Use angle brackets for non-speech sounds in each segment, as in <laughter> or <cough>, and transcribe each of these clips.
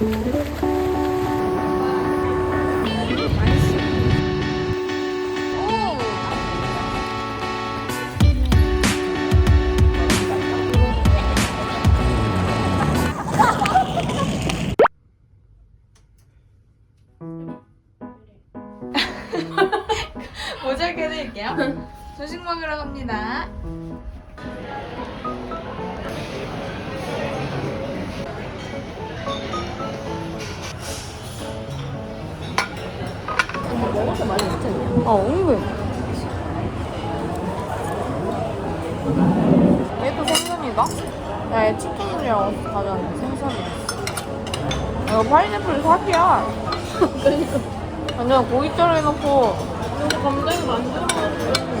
모 어, 은근. 얘도 생선이다? 야, 얘 치킨이랑 가져왔는데 생선이야. 이거 파인애플 사기야. <laughs> 그러니까. 완전 고기 자르놓고. 여기 감자이 만들어가지고.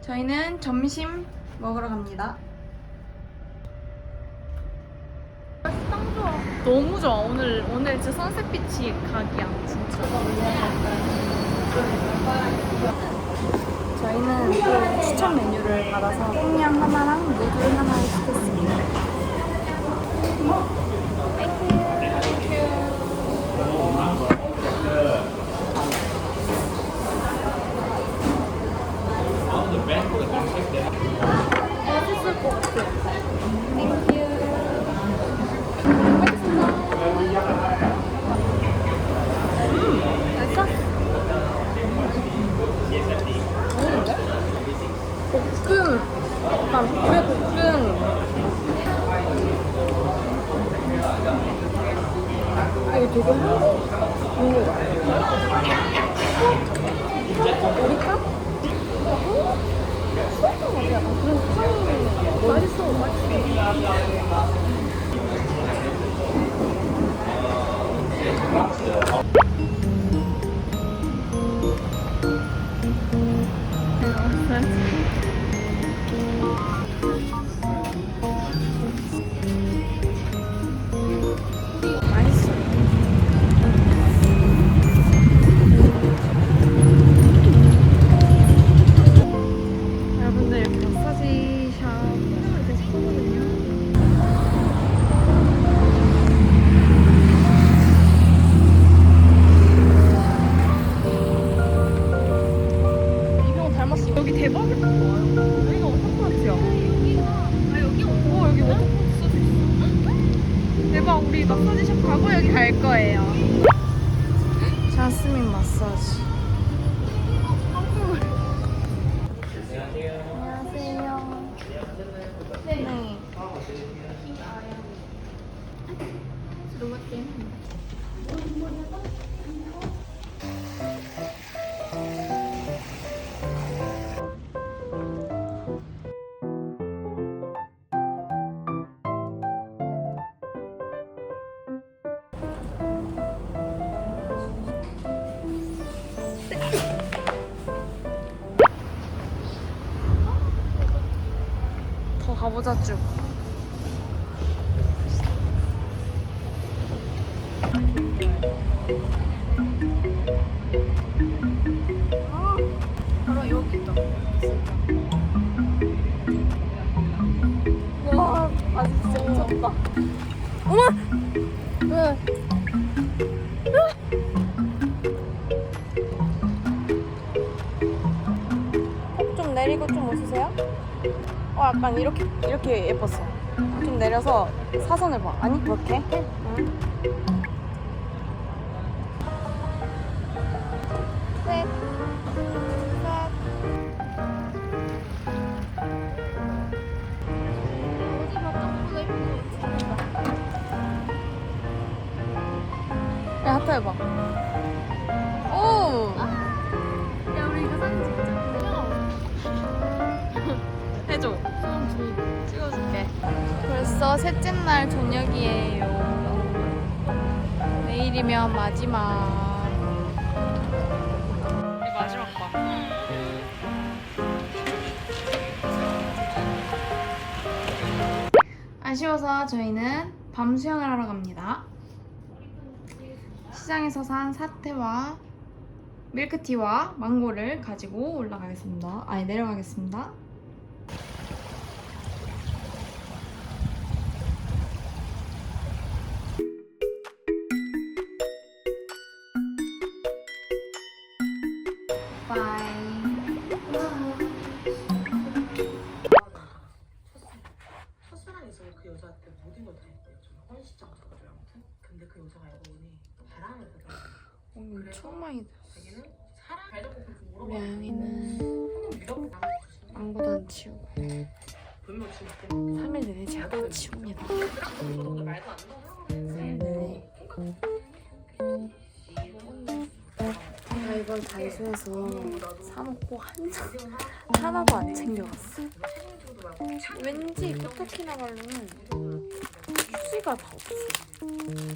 저희는 점심 먹으러 갑니다. 너무 좋아. 오늘, 오늘 진짜 선셋빛이 각이야. 진짜. 저희는 또 추천 메뉴를 받아서 땡냥 하나랑 누들 하나 시켰습니다. 맛있을 것 같아. 볶음, 약간 왜 볶음. 아, 이거 되게 한국 종류다. 우리카? 수학과 맛이 약간 그런 향이 맛있어, 맛 더 가보자 쭉. 바로 여기 있다. 와, 아 진짜 미쳤다. 어머! 왜? 내리고 좀 웃으세요. 어, 약간 이렇게 이렇게 예뻤어. 좀 내려서 사선을 봐. 아니 그렇게. 저녁이에요. 내일이면 마지막. 우리 마지막 밤. 아쉬워서 저희는 밤 수영을 하러 갑니다. 시장에서 산 사태와 밀크티와 망고를 가지고 올라가겠습니다. 아니 내려가겠습니다. 拜 이걸 다이소에서 사놓고 한 장, 하나도 안 챙겨갔어. 왠지 코타키나 발로는 휴지가 다 없어.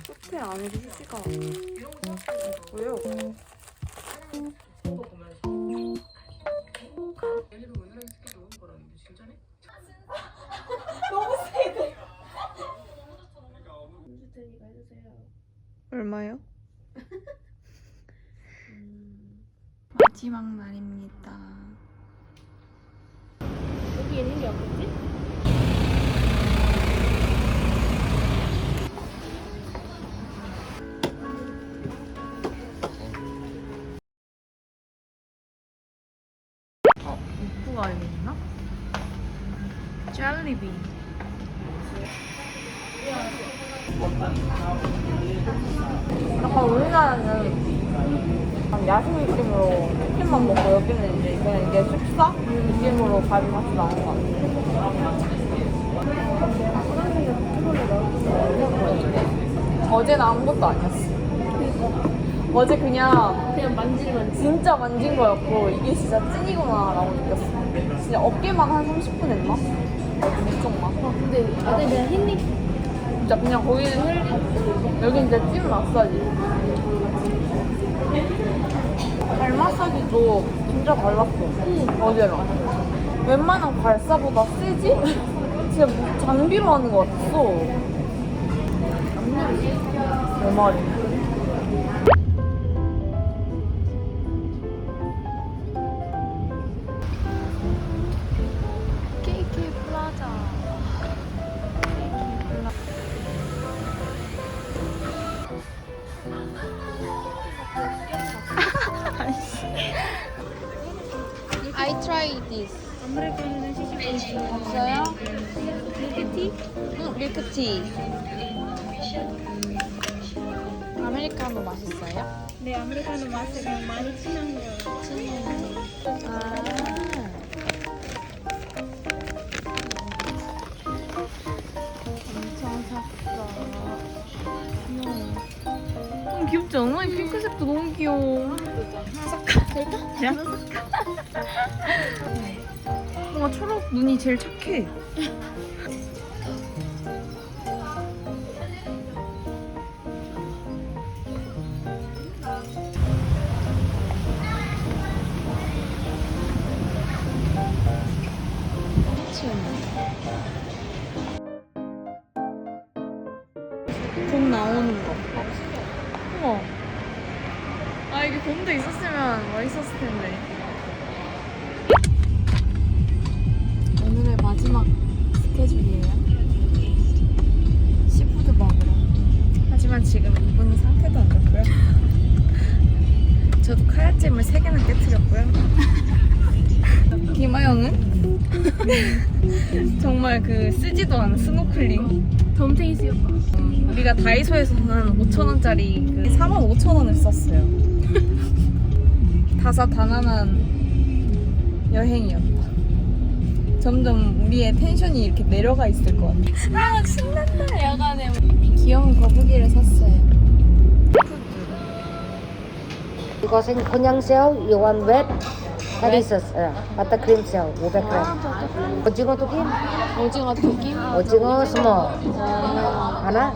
호텔 안에도 휴지가 없고요. 해주세요. 마지막 날입니다. 여기 있는 게 없겠지? 입구가 여기 있나? 젤리비. 약간 우리나라는 약간 야식 느낌으로 치킨만 먹고 여기는 이제 그냥 이게 식사 느낌으로 밥이 같이 나온 것 같아. 어제는 아무것도 아니었어. 어제 그냥 그냥 만지면 진짜 만진 거였고 이게 진짜 찐이구나 라고 느꼈어. 진짜 어깨만 한 30분 했나? 엄청 막 근데 다들 그냥 흰립 진짜 그냥 거기는 힐 여기 이제 찐 마사지. 발 마사지도 진짜 달랐어. 어제랑 웬만한 발사보다 세지? 진짜 뭐 장비로 하는 거 같았어 내 말이 없어요? 밀크티? 응, 밀크티. 아메리카노 맛있어요? 네 아메리카노 맛이 그냥 많이 진한 거. 아. 엄청 샀어. 귀여워. 너무 귀엽지 않아? 이 핑크색도 너무 귀여워. 될까? 하나 살까? 뭔가 초록 눈이 제일 착해. <laughs> 하지만 지금 이분 상태도 안 좋고요. 저도 카야찜을 세 개나 깨뜨렸고요. 김하영은 <laughs> 정말 그 쓰지도 않은 스노클링. 덤탱이 쓰였다. 음, 우리가 다이소에서 한 5천원짜리 그 4만 5천원을 썼어요. 다사다난한 여행이었다. 점점 우리의 텐션이 이렇게 내려가 있을 것 같아. 아, 신나! 귀여운 거북이를 샀어요. 이것은 그냥 새우, 이건 웹, 해리스, 버터크림 새우 500g. 오징어 튀김, 오징어 튀김. 오징어 스몰 하나.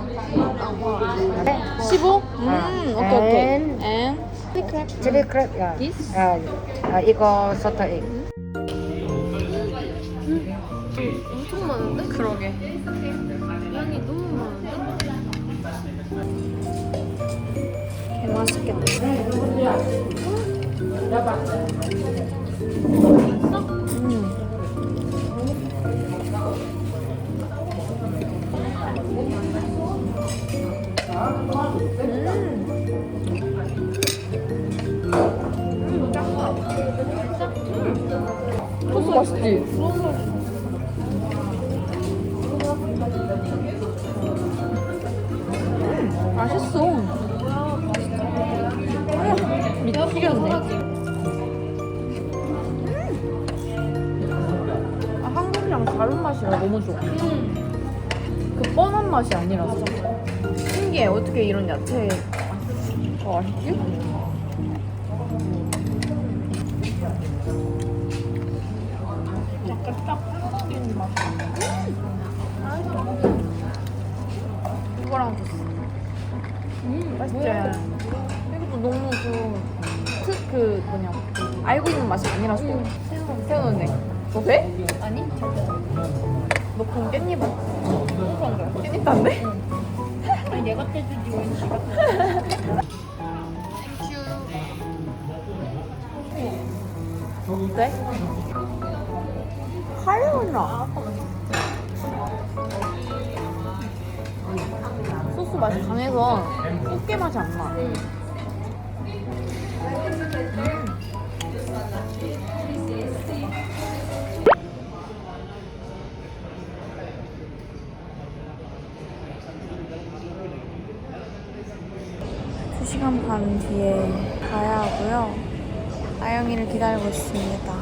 네. 15? 음 아, 오케이 오케이. and 칠리 크랩, 야. 아, 아, 이거 소터 egg. 엄청 많은데? 그러게. 맛이라 너무 좋아. 그 뻔한 맛이 아니라서. 신기해. 어떻게 이런 야채 가 맛있지? 약간 딱 뜯긴 맛. 이거랑 줬어. 음, 맛있지? 이것도 너무 그, 트, 그, 뭐냐, 그 알고 있는 맛이 아니라서. 새우는 너 돼? 아니, 너 그럼 깻잎 그런 거야? 깻잎 단데? <laughs> 아니 내가 떼주지 왜 지가 어때? 하려나? 소스 맛이 강해서 꽃게 맛이 안 나. 두시간 반 뒤에 가야 하고요. 아영이를 기다리고 있습니다.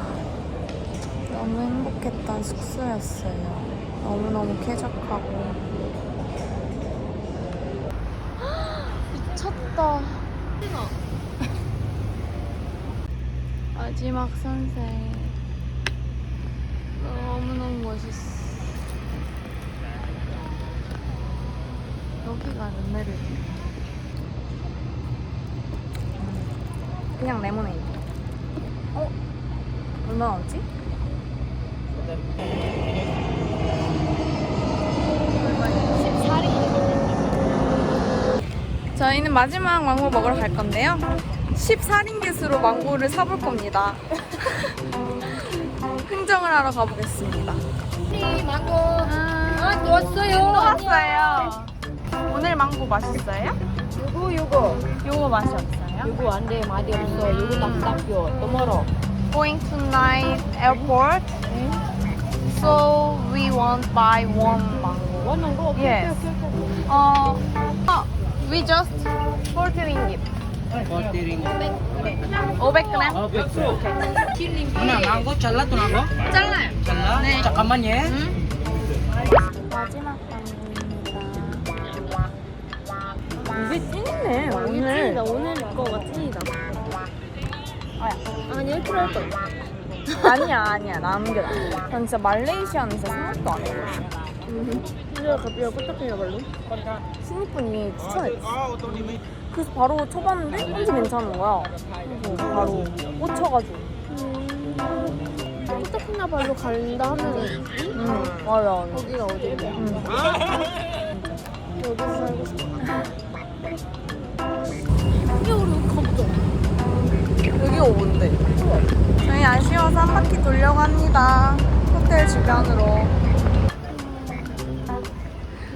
너무 행복했던 숙소였어요. 너무너무 쾌적하고. 미쳤다. 마지막 선셋. 너무너무 멋있어. 여기가 르메르. 그냥 레모네이드. 어? 얼마 나왔지? 저희는 마지막 망고 먹으러 갈 건데요. 14링깃으로 망고를 사볼 겁니다. <laughs> 흥정을 하러 가보겠습니다. 망고 아, 아또 왔어요 왔어요. 오늘 망고 맛있어요? 요거 요거 요거 맛이 없어요? 요거 안돼 맛이 없어 요거 또 멀어 Going tonight airport. So we want buy one mango. 원한 거 오케이 Yes. 오케이 오케이 어, 어, we just 40 ringgit. 500g? Oh, betul. Mana manggo 잘라 또 나고? 잘라요. 잘라. 네. 잠깐만요. 응? 마지막 방 이게 찐이네, 오늘. 오늘 거가 찐이다. 아니 이렇게 할 거야. 아니야, 아니야. 남겨. 난 진짜 말레이시아는 진짜 생각도 안 해거든요. 이제 갑자기 코딱지가 발로? 신입분이 추천했지. 그래서 바로 쳐봤는데 완전 괜찮은 거야. 그래서 바로 꽂혀가지고. 코딱지나 발로 간다 하면은 응, 맞아. 거기가 어디인데? 응. 여기서 살고 싶어. 여기 뭔데? 저희 아쉬워서 한 바퀴 돌려고 합니다. 호텔 주변으로.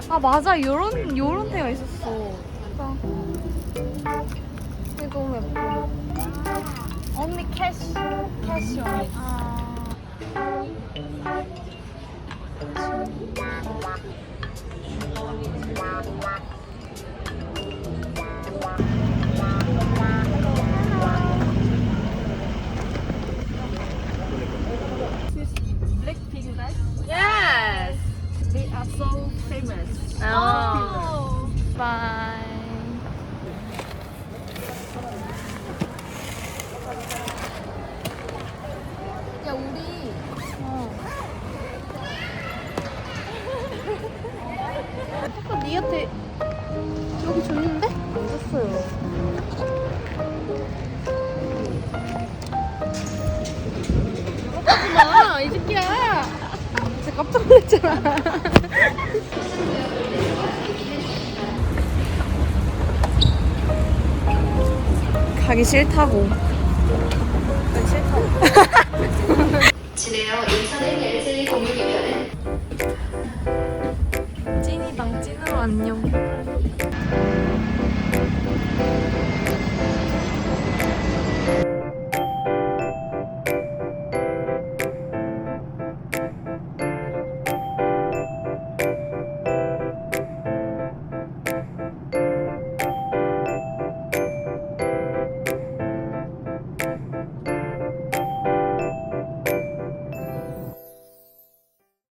아 맞아, 요런 요런 데가 있었어. 이게 너무 예뻐. 언니 캐시, 캐시 언니. 아. 니한테 여기 줬는데? 안 샀어요. 아, 이 새끼야. 진짜 깜짝 놀랐잖아. 가기 싫다고. 진해요. <laughs> 안녕.